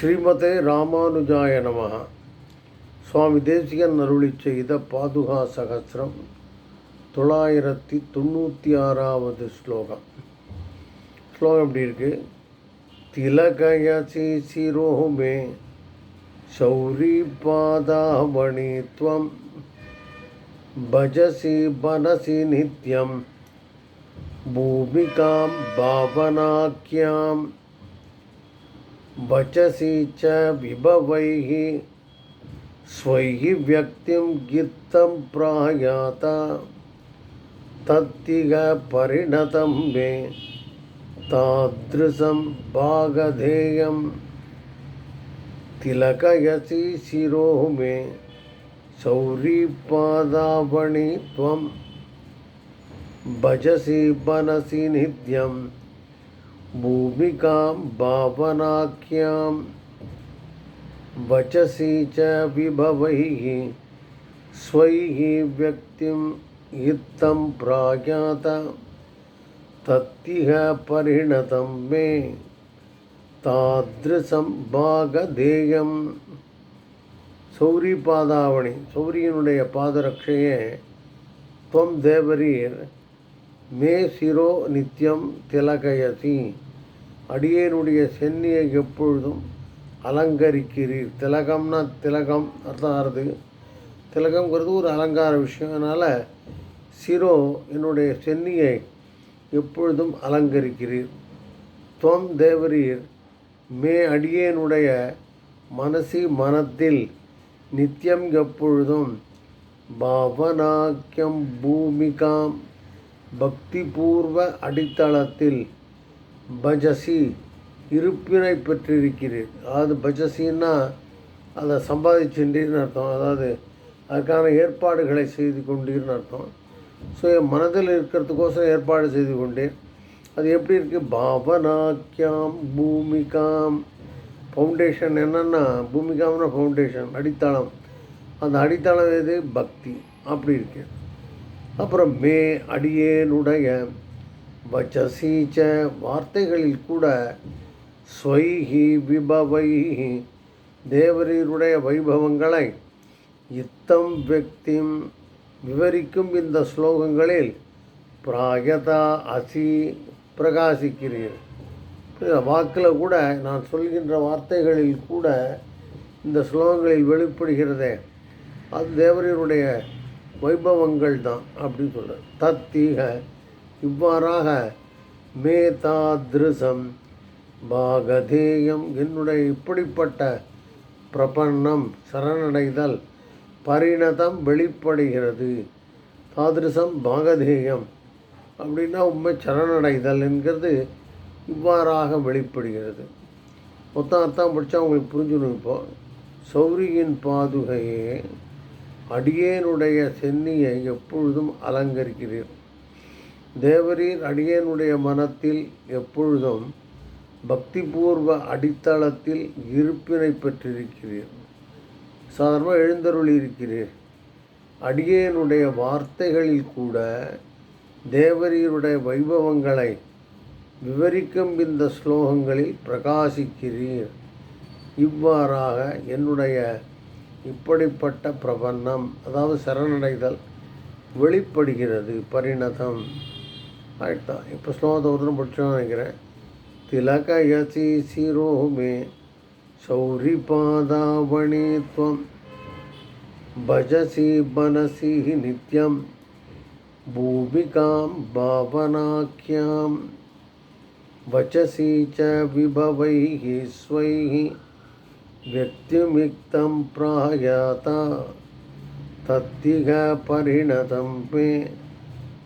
ஸ்ரீமதே ராமானுஜாய நம சுவாமி தேசிகன் அருளி செய்த பாதுகா சகசிரம் தொள்ளாயிரத்தி தொண்ணூற்றி ஆறாவது ஸ்லோகம். ஸ்லோகம் எப்படி இருக்கு? திலகயசி சிரோமே சௌரி பாதாமணி துவம் பஜசி பனசி நித்யம் பூமிகாம் பாவனாக்கியாம் वचसि च विभवैः, स्वैः व्यक्तिं गित्तं प्रायात परिणतं मे, तादृशं भागधेयं तिलकयसि शिरो मे सौरीपादावणि त्वम् भजसि मनसि नित्यं भूमिकां भावनाख्यां वचसि च विभवैः स्वैः व्यक्तिं इत्थं प्राज्ञात तत्तिह परिणतं मे தாத்ருசம் பாகதேயம் சௌரி பாதாவணி சௌரியனுடைய பாதரட்சையே துவம் தேவரீர் மே சிரோ நித்தியம் திலகயசி அடியேனுடைய சென்னியை எப்பொழுதும் அலங்கரிக்கிறீர். திலகம்னா திலகம் அர்த்தம் ஆறுது. திலகம்ங்கிறது ஒரு அலங்கார விஷயம். அதனால் சிரோ என்னுடைய சென்னியை எப்பொழுதும் அலங்கரிக்கிறீர். துவம் தேவரீர். மே அடியேனுடைய மனசி மனத்தில் நித்தியம் எப்பொழுதும் பாவனாக்கியம் பூமிகாம். பக்திபூர்வ அடித்தளத்தில் பஜசி இருப்பினை பெற்றிருக்கிறீர் அதாவது பஜசின்னா அதை சம்பாதிச்சுட்டீர்னு அர்த்தம். அதாவது அதுக்கான ஏற்பாடுகளை செய்து கொண்டீர்னு அர்த்தம். ஸோ என் மனதில் இருக்கிறதுக்கோசரம் ஏற்பாடு செய்து கொண்டேன். அது எப்படி இருக்குது பாவனாக்கியாம் பூமிகாம். ஃபவுண்டேஷன் என்னென்னா பூமிகாம்னா ஃபவுண்டேஷன் அடித்தளம். அந்த அடித்தளம் எது? பக்தி. அப்படி இருக்கு. அப்புறம் மே அடியேனுடைய வச்சசீச்ச வார்த்தைகளில் கூட ஸ்வைஹி விபவைஹி தேவரீருடைய வைபவங்களை இத்தம் வெக்திம் விவரிக்கும் இந்த ஸ்லோகங்களில் பிராயதா அசி பிரகாசிக்கிறீர். வாக்கில் கூட நான் சொல்கின்ற வார்த்தைகளில் கூட இந்த ஸ்லோகங்களில் வெளிப்படுகிறதே. அது தேவரீருடைய வைபவங்கள் தான் அப்படின்னு சொல்கிறார் தத்தீக இவ்வாறாக மே தாதிருசம் பாகதேயம் என்னுடைய இப்படிப்பட்ட பிரபன்னம் சரணடைதல் பரிணதம் வெளிப்படுகிறது. தாதிருசம் பாகதேயம் அப்படின்னா உண்மை சரணடைதல் என்கிறது இவ்வாறாக வெளிப்படுகிறது. மொத்தம் அர்த்தம் படித்தா உங்களுக்கு புரிஞ்சுடும் இப்போ. சௌரியின் பாதுகையே அடியேனுடைய சென்னியை எப்பொழுதும் அலங்கரிக்கிறீர். தேவரீர் அடியேனுடைய மனத்தில் எப்பொழுதும் பக்திபூர்வ அடித்தளத்தில் இருப்பினை பெற்றிருக்கிறீர். சாதாரணமாக எழுந்தருள் இருக்கிறீர். அடியேனுடைய வார்த்தைகளில் கூட தேவரீருடைய வைபவங்களை விவரிக்கும் இந்த ஸ்லோகங்களில் பிரகாசிக்கிறீர். இவ்வாறாக என்னுடைய இப்படிப்பட்ட பிரபன்னம் அதாவது சரணடைதல் வெளிப்படுகிறது பரிணதம். ஆயிட்டா இப்போ ஸ்லோகத்தை ஒரு படிச்சோம் நினைக்கிறேன் திலகயசி சிரோமே சௌரி பாதாவணி துவம் பஜசி பனசி நித்யம் भूमिकां भावनाख्यां वचसि च विभवैः स्वैः व्यक्तिमिक्तं प्रायात तत्तिह परिणतं मे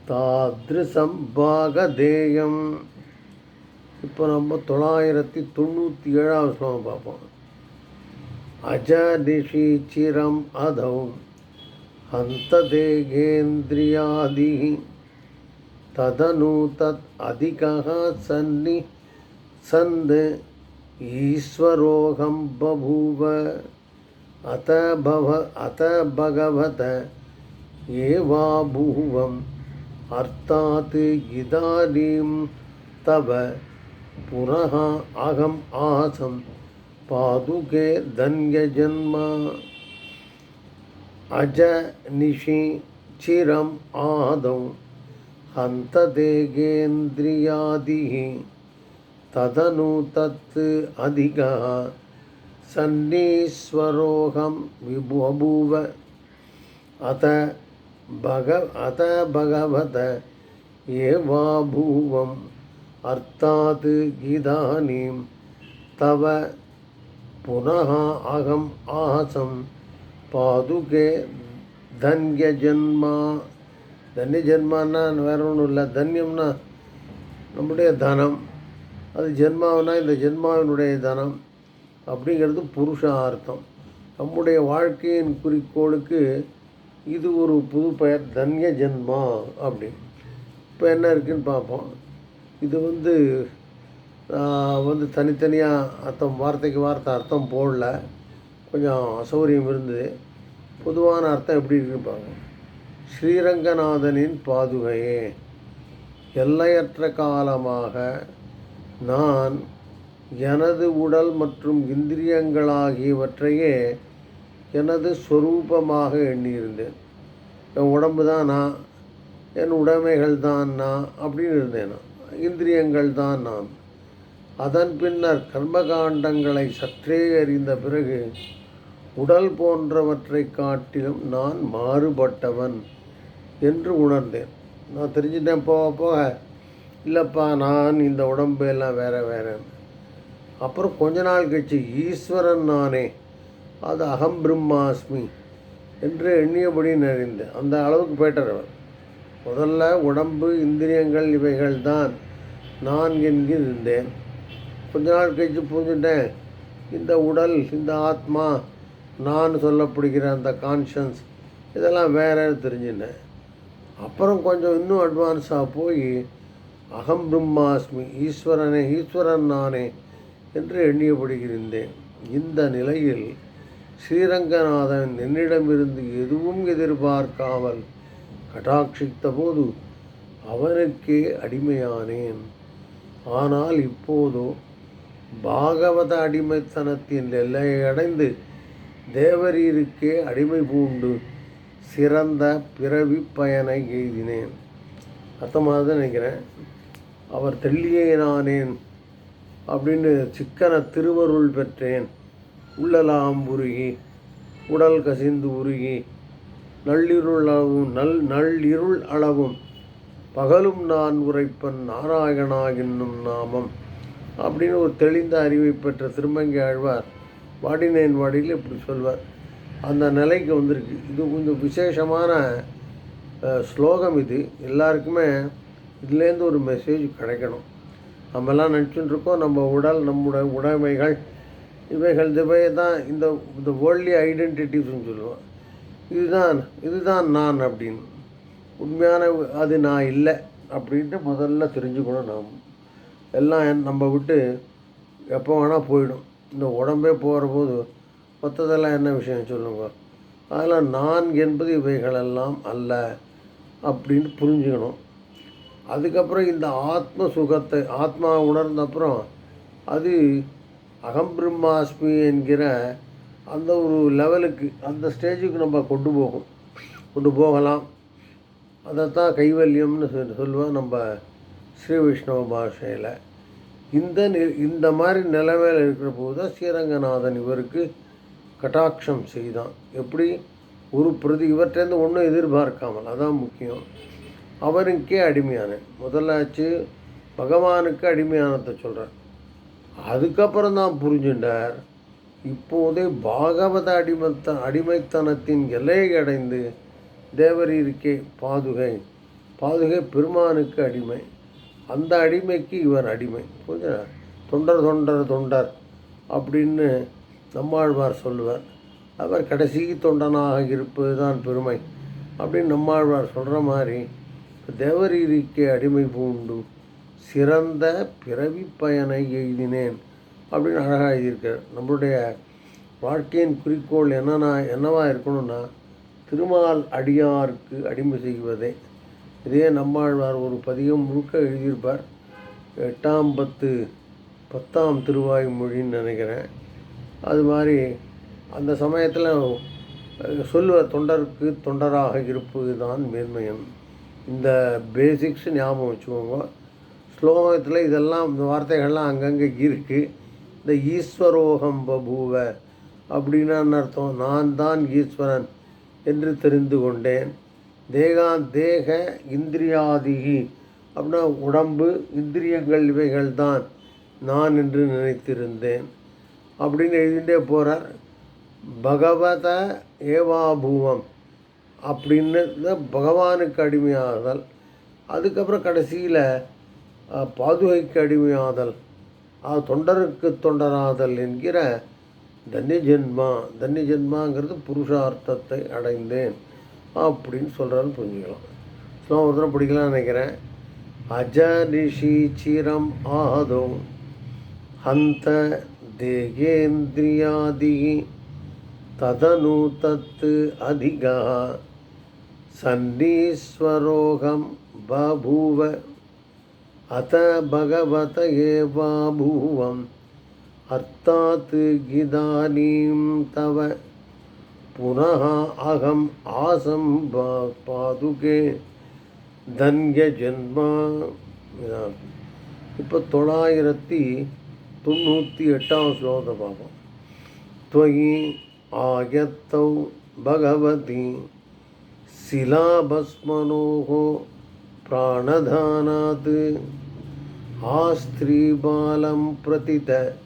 தாதிருசம் பாகதேயம் இப்போ நம்ம தொள்ளாயிரத்தி தொண்ணூற்றி ஏழாவது ஸ்லோகம் பார்ப்போம் அஜ நிஷி சிரம் அதவும் हन्तदेहेन्द्रियादिः तदनु तत् अधिकः सन्नि सन्द् ईश्वरोऽहं बभूव अत भव अत भगवत एवाभूवम् अर्थात् इदानीं तव पुनः अहम् आसं पादुके धन्यजन्मा अज निशि चिरम् आदौ हन्तदेगेन्द्रियादिः तदनु तत् अधिकः सन्नीश्वरोऽहं विबभूव பக அத பகவத ஏவா பூவம் அர்த்தாது இதானீம் தவ புனः அகம் ஆசம். பாதுகே தன்ய ஜென்மா தன்ய ஜென்மான்னா வேற ஒன்றும் இல்லை. தன்யம்னா நம்முடைய தனம். அது ஜென்மாவனா இந்த ஜென்மாவினுடைய தனம். அப்படிங்கிறது புருஷ அர்த்தம் நம்முடைய வாழ்க்கையின் குறிக்கோளுக்கு இது ஒரு புது பெயர் தன்ய ஜென்மா அப்படின்னு. இப்போ என்ன இருக்குன்னு பார்ப்போம். இது வந்து வந்து தனித்தனியாக அர்த்தம் வார்த்தைக்கு வார்த்தை அர்த்தம் போடல. கொஞ்சம் அசௌரியம் இருந்தது. பொதுவான அர்த்தம் எப்படி இருக்குன்னு பார்ப்போம். ஸ்ரீரங்கநாதனின் பாதுகையே. எல்லையற்ற காலமாக நான் எனது உடல் மற்றும் இந்திரியங்களாகியவற்றையே எனது ஸ்வரூபமாக எண்ணியிருந்தேன். என் உடம்பு தான் நான் என் உடைமைகள் தான் நான் அப்படின்னு இருந்தேன். நான் இந்திரியங்கள் தான் நான். அதன் பின்னர் கர்மகாண்டங்களை சற்றே அறிந்த பிறகு உடல் போன்றவற்றை காட்டிலும் நான் மாறுபட்டவன் என்று உணர்ந்தேன். நான் தெரிஞ்சுட்டேன் போக போக இல்லைப்பா நான் இந்த உடம்பு எல்லாம் வேற வேறேன்னு அப்புறம் கொஞ்ச நாள் கழிச்சு ஈஸ்வரன் நானே. அது அகம் பிரம்மாஸ்மி என்று எண்ணியபடி நிறைந்தேன் அந்த அளவுக்கு போயிட்டார் முதல்ல உடம்பு இந்திரியங்கள் இவைகள் தான் நான் என்கிருந்தேன் கொஞ்ச நாள் கழித்து புரிஞ்சுட்டேன். இந்த உடல் இந்த ஆத்மா நான் சொல்லப்படுகிற அந்த கான்ஷியன்ஸ் இதெல்லாம் வேற தெரிஞ்சுட்டேன். அப்புறம் கொஞ்சம் இன்னும் அட்வான்ஸாக போய் அகம் பிரம்மாஸ்மி ஈஸ்வரனே ஈஸ்வரன் நானே என்று எண்ணியபடுகின்றேன் இந்த நிலையில் ஸ்ரீரங்கநாதன் என்னிடமிருந்து எதுவும் எதிர்பார்க்காமல் கடாட்சித்த போது அவனுக்கே அடிமையானேன். ஆனால் இப்போதோ பாகவத அடிமைத்தனத்தின் எல்லையை அடைந்து தேவரீருக்கே அடிமை பூண்டு சிறந்த பிறவி பயனை எய்தினேன். அர்த்தமாக தான் நினைக்கிறேன். அவர் தெள்ளியே நானேன் அப்படின்னு சிக்கன திருவருள் பெற்றேன். உள்ளலாம் உருகி உடல் கசிந்து உருகி நள்ளிருள் அளவும் நல் நள்ளிருள் அளவும். பகலும் நான் உரைப்பன் நாராயணா என்னும் நாமம் அப்படின்னு ஒரு தெளிந்த அறிவை பெற்ற திருமங்கி ஆழ்வார் வாடினேன் வாடியில் இப்படி சொல்வார். அந்த நிலைக்கு வந்திருக்கு. இது கொஞ்சம் விசேஷமான ஸ்லோகம் இது. எல்லாருக்குமே இதுலேருந்து ஒரு மெசேஜ் கிடைக்கணும். நம்மலாம் நினச்சிட்டு இருக்கோம் நம்ம உடல் நம்முடைய உடைமைகள் இவைகள் இவை தான் இந்த இந்த வேர்ல்ட்லி ஐடென்டிட்டிஸ்னு சொல்லுவோம். இதுதான் இதுதான் நான் அப்படின்னு. உண்மையான அது நான் இல்லை அப்படின்ட்டு முதல்ல தெரிஞ்சுக்கணும் நாம். எல்லாம் என்- நம்ம விட்டு எப்போ வேணால் போயிடும். இந்த உடம்பே போகிற போது மற்றதெல்லாம் என்ன விஷயம் சொல்லுங்க அதெல்லாம் நான் என்பது இவைகளெல்லாம் அல்ல அப்படின்னு புரிஞ்சுக்கணும். அதுக்கப்புறம் இந்த ஆத்ம சுகத்தை ஆத்மா உணர்ந்த அப்புறம் அது அகம் பிரம்மாஸ்மி என்கிற அந்த ஒரு லெவலுக்கு அந்த ஸ்டேஜுக்கு நம்ம கொண்டு போகும். கொண்டு போகலாம். அதைத்தான் கைவல்யம்னு சொல்லி சொல்லுவோம் நம்ம ஸ்ரீ வைஷ்ணவ பாஷையில். இந்த இந்த மாதிரி நிலைமையில் இருக்கிற போது தான் ஸ்ரீரங்கநாதன் இவருக்கு கட்டாட்சம் செய்தான். எப்படி? ஒரு பிரதி இவர்கிட்டேருந்து ஒன்றும் எதிர்பார்க்காமல். அதான் முக்கியம். அவருக்கே அடிமையான முதலாச்சு பகவானுக்கு அடிமையானதை சொல்கிறார் அதுக்கப்புறம் தான் புரிஞ்சுட்டார். இப்போதே பாகவத அடிமத்த அடிமைத்தனத்தின் எல்லையை அடைந்து தேவரீருக்கே பாதுகை. பாதுகை பெருமானுக்கு அடிமை. அந்த அடிமைக்கு இவர் அடிமை. புரிஞ்சா தொண்டர் தொண்டர் தொண்டர் அப்படின்னு நம்மாழ்வார் சொல்லுவார். அவர் கடைசி தொண்டனாக இருப்பது தான் பெருமை அப்படின்னு நம்மாழ்வார் சொல்கிற மாதிரி தேவரீரிக்கே அடிமை பூண்டு சிறந்த பிறவி பயனை எழுதினேன் அப்படின்னு அழகாக எழுதியிருக்கார். நம்மளுடைய வாழ்க்கையின் குறிக்கோள் என்னன்னா என்னவா இருக்கணும்னா திருமால் அடியாருக்கு அடிமை செய்வதே. இதே நம்மாழ்வார் ஒரு பதிகம் முழுக்க எழுதியிருப்பார். எட்டாம் பத்து பத்தாம் திருவாய் மொழின்னு நினைக்கிறேன். அது மாதிரி அந்த சமயத்தில் சொல்லுவார் தொண்டருக்கு தொண்டராக இருப்பது தான் மேன்மையன் இந்த பேசிக்ஸ் ஞாபகம் வச்சுக்கோங்க. ஸ்லோகத்தில் இதெல்லாம் இந்த வார்த்தைகள்லாம் அங்கங்கே இருக்குது இந்த ஈஸ்வரோகம் பபூவ அப்படின்னா அர்த்தம்? நான் தான் ஈஸ்வரன் என்று தெரிந்து கொண்டேன். தேகா தேக இந்திரியாதிகி அப்படின்னா உடம்பு இந்திரியங்கள் இவைகள் தான் நான் என்று நினைத்திருந்தேன். அப்படின்னு எழுதிட்டே போகிறார் பகவத ஏவாபூவம் அப்படின்னு பகவானுக்கு அடிமையாதல். அதுக்கப்புறம் கடைசியில் பாதுகைக்கு அடிமையாதல் ஆ, தொண்டருக்கு தொண்டராதல் என்கிற தன்ய ஜென்மா தன்ய ஜென்மாங்கிறது புருஷார்த்தத்தை அடைந்தேன் அப்படின்னு சொல்கிறான்னு புரிஞ்சுக்கலாம். ஸ்லோகம் ஒரு தடவை பிடிக்கலாம்னு நினைக்கிறேன். அஜ ரிஷி சிரம் ஆதோ ஹந்த தேகேந்திரியாதி ததனு தத்து அதிகா சன்னீஸ்வரோகம் பபூவ அத பகவத ஏவாபூவம் அர்த்தாத் கிதானீம் தவ புனः அகம் ஆசம் பா- பாதுகே தன்ய ஜென்மா இதான். இப்போ தொள்ளாயிரத்தி தொண்ணூற்றி எட்டாம் ஸ்லோகத்தை பார்ப்போம் त्वयि आयत्तौ भगवति शिलाभस्मनोः प्राणधानात् आस्त्रीबालं प्रतित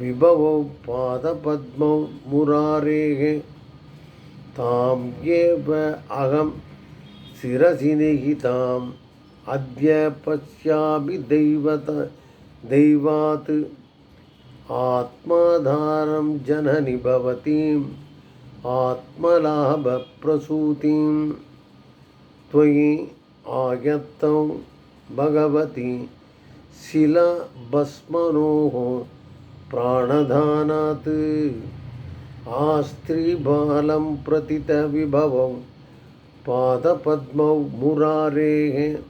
विभवौ पादपद्मौ मुरारेः। तां एव अहं शिरसि निहिताम्, अद्य पश्यामि दैवत, दैवात्। आत्माधारं जननि भवतीम् आत्मलाभप्रसूतिं त्वयि आयत्तौ भगवति। शिलाभस्मनोः प्राणधानात्। आस्त्रीबालं प्रतितविभवं पादपद्मौ मुरारेः।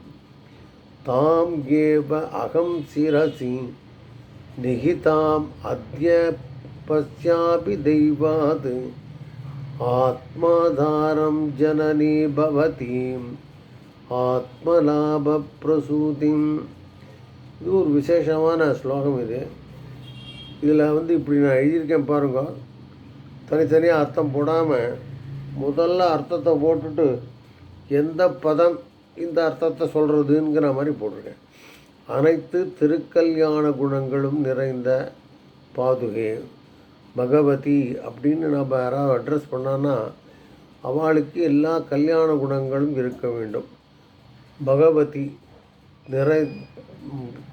तां एव अहं शिरसि। निहिताम् अद्य पश्चापि दैवात्। आत्माधारं जननी भवतीम्। आत्मलाभप्रसूतिम्। இது ஒரு விசேஷமான ஸ்லோகம் இது. இதில் வந்து இப்படி நான் எழுதியிருக்கேன் பாருங்க. தனித்தனியாக அர்த்தம் போடாமல் முதல்ல அர்த்தத்தை போட்டுட்டு எந்த பதம் இந்த அர்த்தத்தை சொல்கிறதுங்கிற மாதிரி போட்டிருக்கேன். அனைத்து திருக்கல்யாண குணங்களும் நிறைந்த பாதுகே. பகவதி அப்படின்னு நம்ம யாராவது அட்ரஸ் பண்ணான்னா அவளுக்கு எல்லா கல்யாண குணங்களும் இருக்க வேண்டும். பகவதி நிறை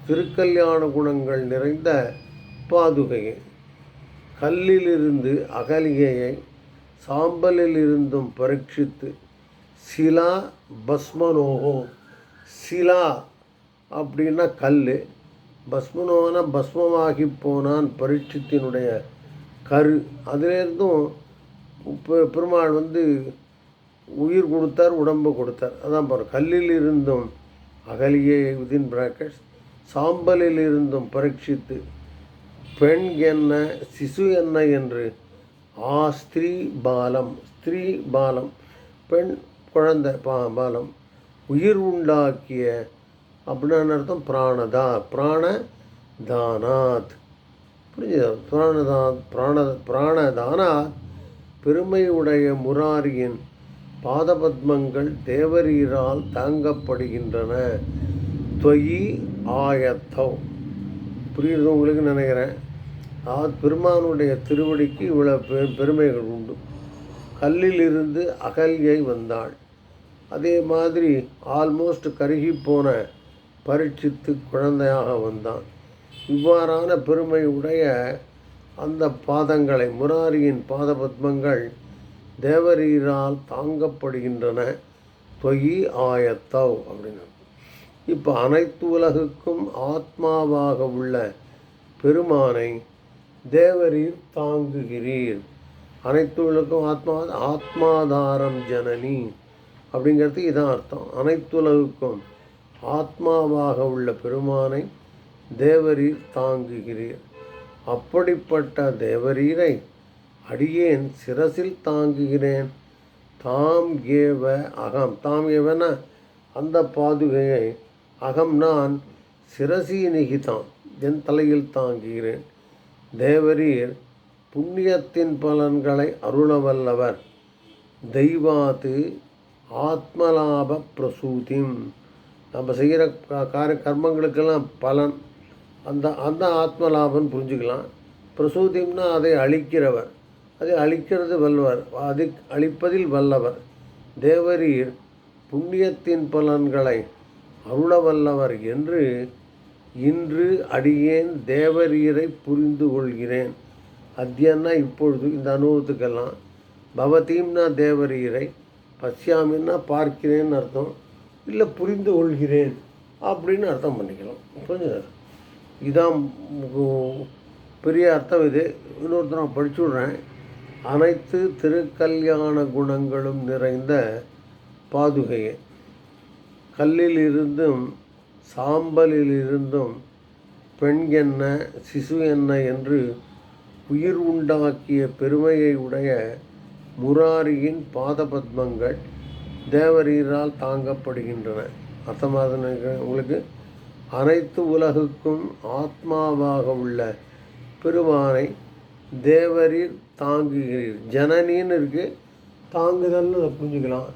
திருக்கல்யாண குணங்கள் நிறைந்த பாதுகையை கல்லிலிருந்து அகலிகையை சாம்பலிலிருந்தும் பரீட்சித்து சிலா பஸ்மனோகோ சிலா அப்படின்னா கல் பஸ்மனோன பஸ்மமாகி போனான் பரீட்சித்தினுடைய கரு. அதிலேருந்தும் இப்போ பெருமாள் வந்து உயிர் கொடுத்தார் உடம்பு கொடுத்தார். அதான் பாரு கல்லில் இருந்தும் அகலியே விதின் பிராக்கெட்ஸ் சாம்பலில் இருந்தும் பரீட்சித்து பெண் என்ன சிசு என்ன என்று ஆ ஸ்திரீ பாலம் ஸ்திரீ பாலம் பெண் குழந்தை பா பாலம் உயிர் உண்டாக்கிய அப்படின்னு அர்த்தம் பிராணதா பிராண தானாத் புரிஞ்சுதா? பிராணதாத் பிராண பிராணதானாத் பெருமையுடைய முராரியின் பாதபத்மங்கள் தேவரீரால் தாங்கப்படுகின்றன. தொயி ஆயத்தம் புரியுது உங்களுக்கு நினைக்கிறேன்? ஆ பெருமானுடைய திருவடிக்கு இவ்வளோ பெ பெருமைகள் உண்டு. கல்லிலிருந்து அகல்யை வந்தாள். அதே மாதிரி ஆல்மோஸ்ட் கருகி போன பரீட்சித்து குழந்தையாக வந்தான். இவ்வாறான பெருமை உடைய அந்த பாதங்களை முராரியின் பாதபத்மங்கள் தேவரீரால் தாங்கப்படுகின்றன தொயி ஆயத்தவ் அப்படின்னு. இப்போ அனைத்து உலகுக்கும் ஆத்மாவாக உள்ள பெருமானை தேவரீர் தாங்குகிறீர். அனைத்து உலகம் ஆத்மா ஆத்மாதாரம் ஜனனி அப்படிங்கிறது இதான் அர்த்தம். அனைத்துலகுக்கும் ஆத்மாவாக உள்ள பெருமானை தேவரீர் தாங்குகிறீர். அப்படிப்பட்ட தேவரீரை அடியேன் சிரசில் தாங்குகிறேன். தாம் ஏவ அகம். தாம் ஏவன? அந்த பாதுகையை அகம் நான் சிரசி நிகிதான் என் தலையில் தாங்குகிறேன். தேவரீர் புண்ணியத்தின் பலன்களை அருளவல்லவர். தெய்வாத்து ஆத்மலாப பிரசூதிம். நம்ம செய்கிற கார கர்மங்களுக்கெல்லாம் பலன். அந்த அந்த ஆத்மலாபம் புரிஞ்சுக்கலாம். பிரசூதிம்னா அதை அழிக்கிறவர். அதை அழிக்கிறது வல்லவர் அது அழிப்பதில் வல்லவர். தேவரீர் புண்ணியத்தின் பலன்களை அருள வல்லவர் என்று இன்று அடியேன் தேவரீரை புரிந்து கொள்கிறேன். அத்தியன்னா இப்பொழுது இந்த அனுபவத்துக்கெல்லாம். பவதீம்னா தேவரீரை பசியாமின்னா பார்க்கிறேன்னு அர்த்தம். இல்லை புரிந்து கொள்கிறேன் அப்படின்னு அர்த்தம் பண்ணிக்கலாம். கொஞ்சம் இதான் பெரிய அர்த்தம் இது. இன்னொருத்தர் நான் படிச்சு விட்றேன். அனைத்து திருக்கல்யாண குணங்களும் நிறைந்த பாதுகையே. கல்லிலிருந்தும் சாம்பலிலிருந்தும் பெண் என்ன சிசு என்ன என்று உயிர் உண்டாக்கிய பெருமையை உடைய முராரியின் பாதபத்மங்கள் தேவரீரால் தாங்கப்படுகின்றன. அர்த்தமாக உங்களுக்கு அனைத்து உலகுக்கும் ஆத்மாவாக உள்ள பெருமானை தேவரீர் தாங்குகிறீர். ஜனனின்னு இருக்குது தாங்குதல்னு அதை புரிஞ்சுக்கலாம்.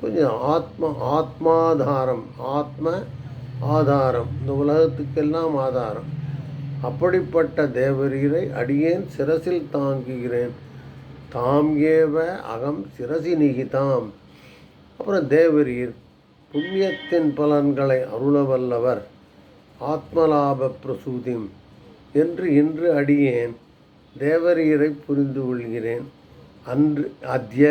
கொஞ்சம் ஆத்ம ஆத்மாதாரம். ஆத்ம ஆதாரம். இந்த உலகத்துக்கெல்லாம் ஆதாரம். அப்படிப்பட்ட தேவரீரை அடியேன் சிரசில் தாங்குகிறேன். தாம் ஏவ அகம் சிரசி நிகிதாம் அப்புறம் தேவரீர் புண்ணியத்தின் பலன்களை அருளவல்லவர். ஆத்மலாப பிரசூதிம். என்று இன்று அடியேன் தேவரீரை புரிந்து கொள்கிறேன் அன்று அத்ய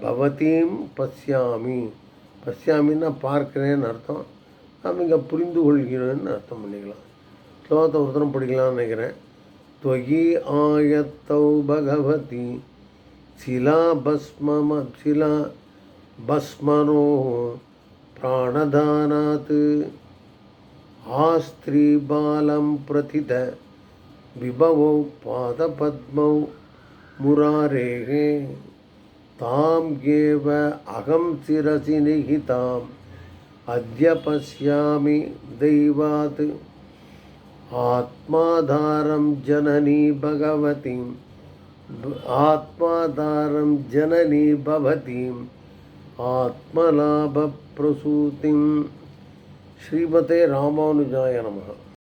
பவதீம் பஸ்யாமி பஸ்யாமின்னா பார்க்கிறேன்னு அர்த்தம் நாம் இங்கே புரிந்து கொள்கிறேன்னு அர்த்தம் பண்ணிக்கலாம் ஸ்லோகத்தை ஒருத்தரம் படிக்கலாம்னு நினைக்கிறேன் त्वयि आयत्तौ भगवती शिला भस्मम शिला भस्मनोः प्राणदानात् आस्त्रीबालं प्रथित विभवौ पादपद्मौ मुरारेः ताम् एव अहं शिरसि निहिताम्। अद्य पश्यामि दैवात् आत्माधारं जननी भगवतीं आत्माधारं जननी भवतीम्। आत्मलाभप्रसूतिं श्रीमते रामानुजाय नमः।